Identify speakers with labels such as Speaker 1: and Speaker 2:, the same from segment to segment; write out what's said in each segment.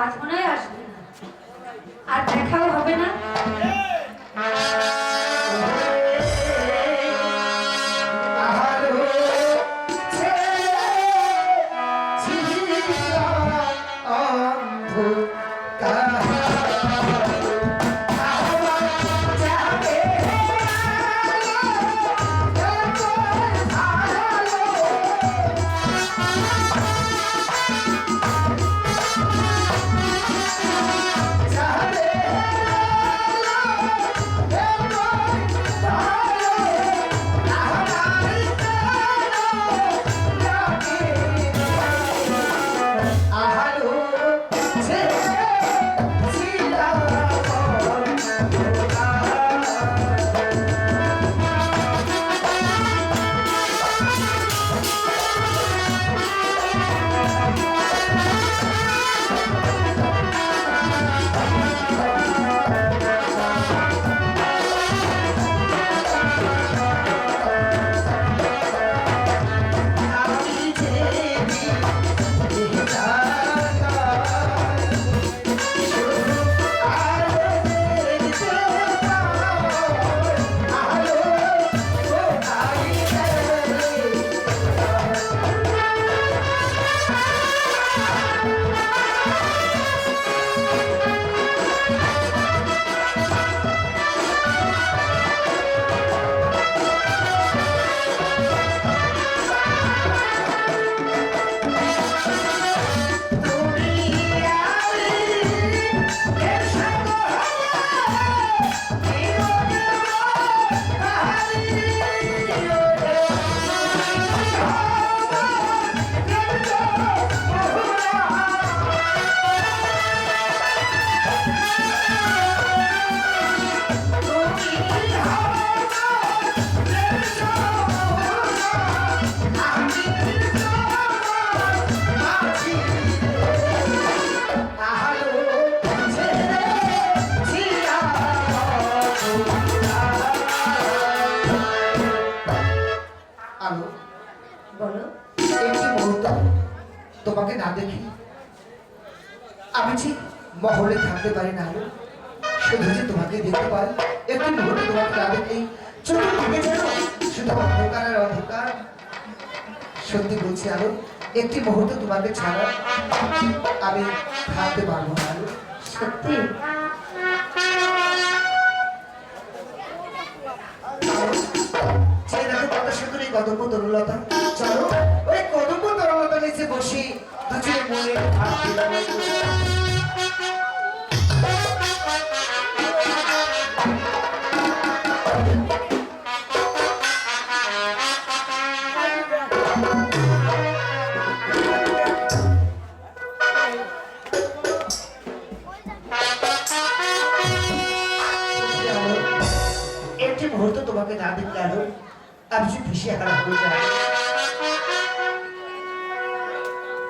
Speaker 1: আজ মনে হয় আসবে না। আর দেখাও হবে না। তোমাকে না দেখি আমি ঠিক মহলে থাকতে পারি না শুধু যে তোমাকে দেখতে পাই, একটি মুহূর্তে তোমাকে না আর অন্ধকার। সত্যি বলছি আলো, একটি মুহূর্তে তোমাকে ছাড়া আমি থাকতে পারব না আলো।
Speaker 2: সত্যি।
Speaker 1: দেখো কত সুন্দর এই কদম্ব তরুলতা একটি মুহূর্ত তোমাকে না দেখলে আলো আমি ভেসে একা হয়ে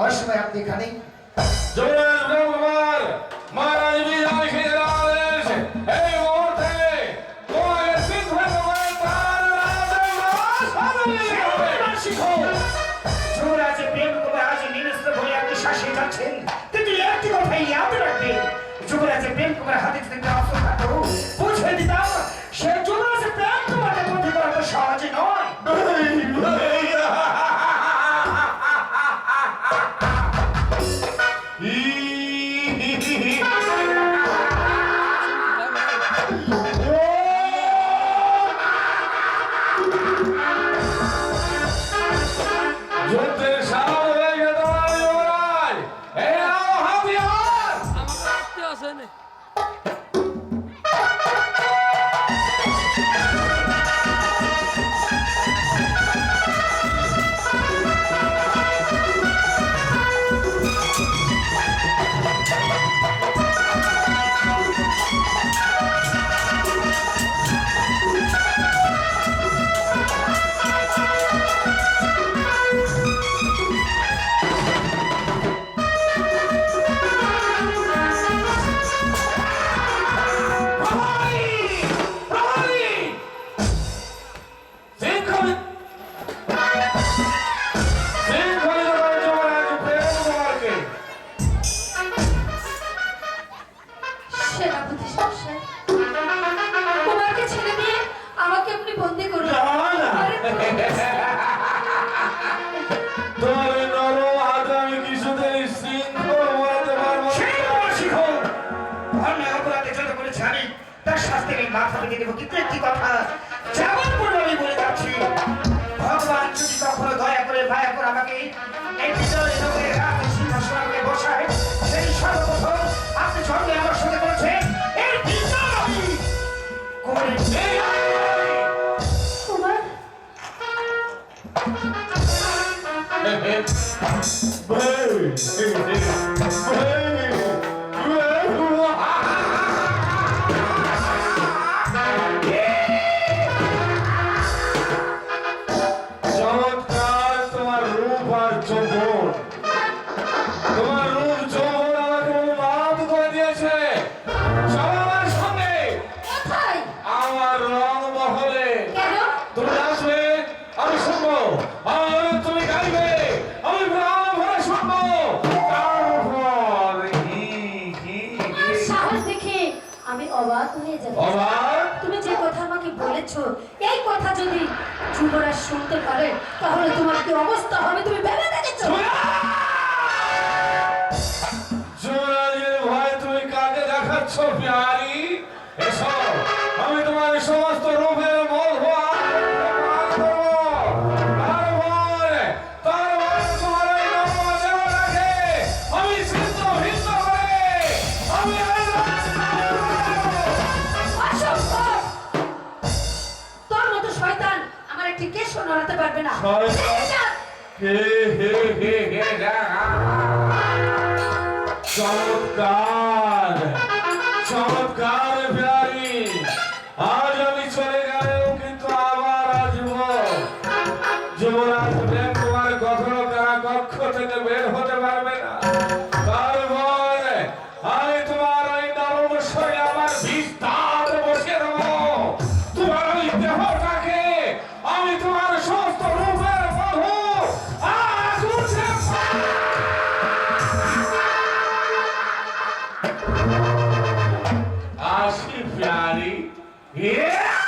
Speaker 2: অনেক সময় আপনি
Speaker 1: এখানেই। ভেঙে দেবো কিন্তু একটি কথা যাওয়ার পূর্বে আমি বলে যাচ্ছি ভগবান যদি কখনো দয়া করে ভায়া করে আমাকে এই বিজয় লোকের রাতে সিংহাসনে আমাকে বসায় সেই সর্বপ্রথম আপনি সঙ্গে আমার সাথে বলছেন এর বিজয় আমি করে
Speaker 3: Hey, hey, hey,
Speaker 2: hey.
Speaker 3: তুমি
Speaker 2: যে কথা আমাকে বলেছ এই কথা যদি যুবরাজ শুনতে পারে তাহলে তোমার কি অবস্থা হবে তুমি ভেবে দেখেছ?
Speaker 3: যুবরাজের ভয় তুমি কাকে দেখাচ্ছ প্যারি? এসব Yeah!